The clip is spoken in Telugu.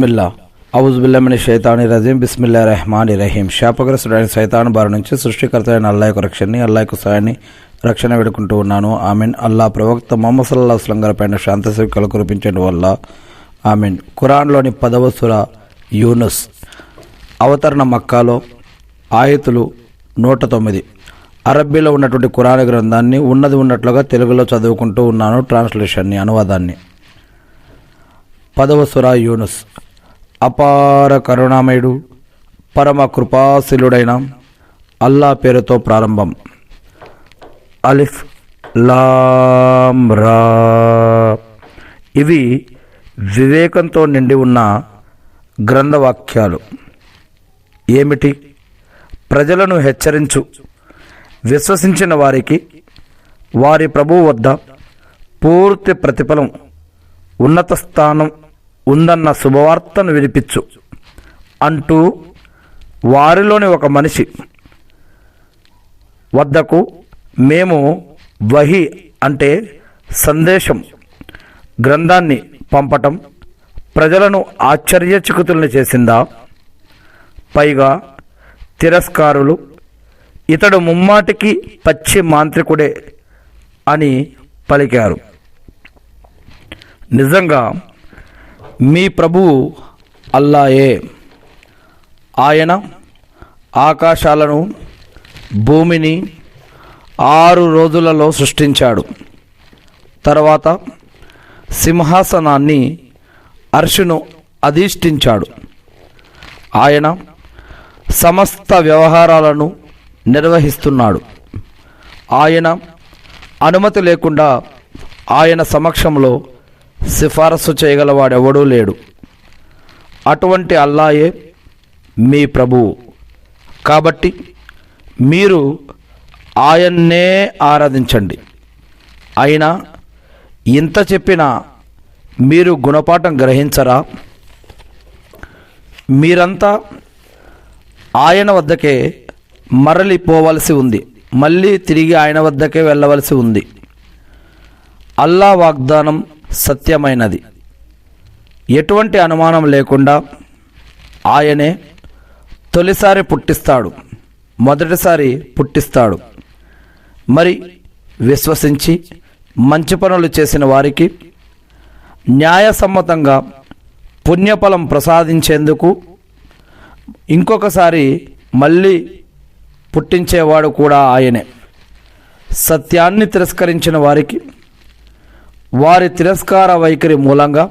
బిస్మిల్లా. ఔజుబిల్లమిని షైతాని రజీం. బిస్మిల్లా రెహమాని రహీం. శాపగ్రస్తుడైన సైతాన్ బారి నుంచి సృష్టికర్త అయిన అల్లాహకు రక్షణని అల్లాహకు సాయాన్ని రక్షణ వేడుకుంటూ ఉన్నాను. ఆమెన్. అల్లా ప్రవక్త మొహమ్మద్ సల్లా అస్లం గారిపైన శాంత సేవికలు కురిపించడం వల్ల. ఆమెన్. ఖురాన్లోని పదవ సుర అవతరణ మక్కాలో ఆయతులు నూట తొమ్మిది. అరబ్బీలో ఉన్నటువంటి ఖురాన్ గ్రంథాన్ని ఉన్నది ఉన్నట్లుగా తెలుగులో చదువుకుంటూ ఉన్నాను. ట్రాన్స్లేషన్ని అనువాదాన్ని. పదవ సురా యూనుస్. అపార కరుణామయుడు పరమ కృపాశీలుడైన అల్లా పేరుతో ప్రారంభం. అలిఫ్ లాం రా. ఇవి వివేకంతో నిండి ఉన్న గ్రంథవాక్యాలు. ఏమిటి? ప్రజలను హెచ్చరించు. విశ్వసించిన వారికి వారి ప్రభువు వద్ద పూర్తి ప్రతిఫలం ఉన్నత స్థానం ఉందన్న శుభవార్తను వినిపించు. అంటూ వారిలోని ఒక మనిషి వద్దకు మేము వహి అంటే సందేశం గ్రంథాన్ని పంపటం ప్రజలను ఆశ్చర్యచకితుల్ని చేసిందా? పైగా తిరస్కారులు ఇతడు ముమ్మాటికి పచ్చి మాంత్రికుడే అని పలికారు. నిజంగా మీ ప్రభువు అల్లాయే. ఆయన ఆకాశాలను భూమిని ఆరు రోజులలో సృష్టించాడు. తర్వాత సింహాసనాన్ని అర్షును అధిష్ఠించాడు. ఆయన సమస్త వ్యవహారాలను నిర్వహిస్తున్నాడు. ఆయన అనుమతి లేకుండా ఆయన సమక్షంలో సిఫారసు చేయగలవాడెవడూ లేడు. అటువంటి అల్లాయే మీ ప్రభువు. కాబట్టి మీరు ఆయన్నే ఆరాధించండి. అయినా ఇంత చెప్పినా మీరు గుణపాఠం గ్రహించరా? మీరంతా ఆయన వద్దకే మరలిపోవలసి ఉంది. మళ్ళీ తిరిగి ఆయన వద్దకే వెళ్ళవలసి ఉంది. అల్లా వాగ్దానం సత్యమైనది. ఎటువంటి అనుమానం లేకుండా ఆయనే తొలిసారి పుట్టిస్తాడు. మొదటిసారి పుట్టిస్తాడు. మరి విశ్వసించి మంచి పనులు చేసిన వారికి న్యాయసమ్మతంగా పుణ్యఫలం ప్రసాదించేందుకు ఇంకొకసారి మళ్ళీ పుట్టించేవాడు కూడా ఆయనే. సత్యాన్ని తిరస్కరించిన వారికి వారి తిరస్కార వైఖరి మూలంగా